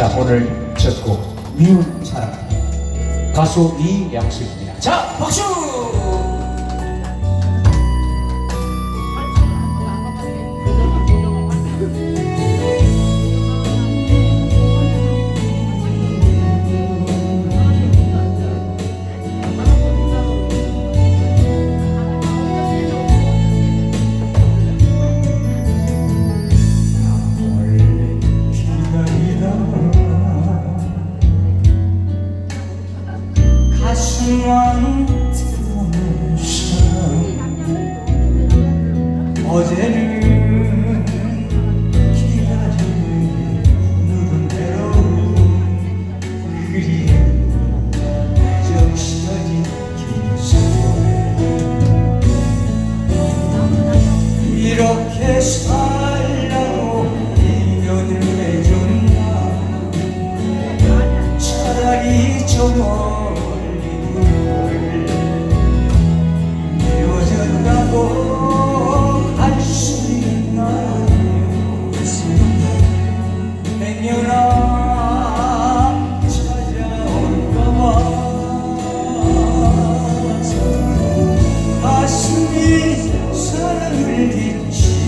자 오늘 첫곡 미운 사랑 가수 이양수입니다. 자 박수. 어제는 기다린 오늘은 외로운 그리움 적셔진 긴 세월 이렇게 살라고 인연을 맺었나? 차라리 저멀 가슴이 사랑을 잊지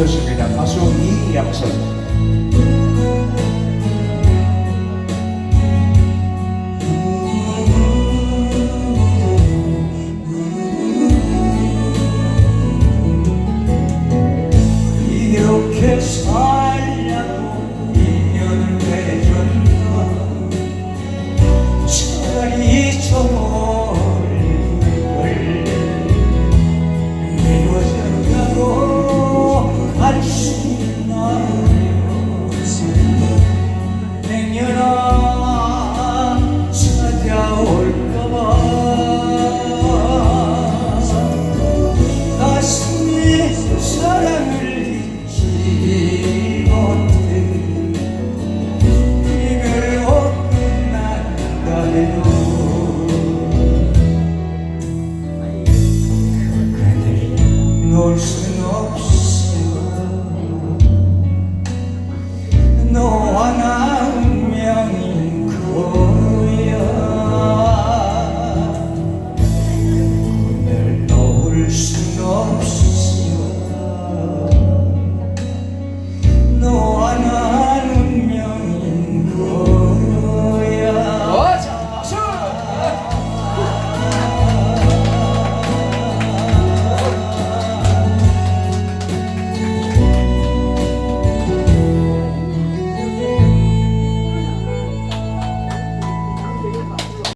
오랜만에 오 볼순 없어. 너와 나 운명인 거야. 꿈을 떠올 수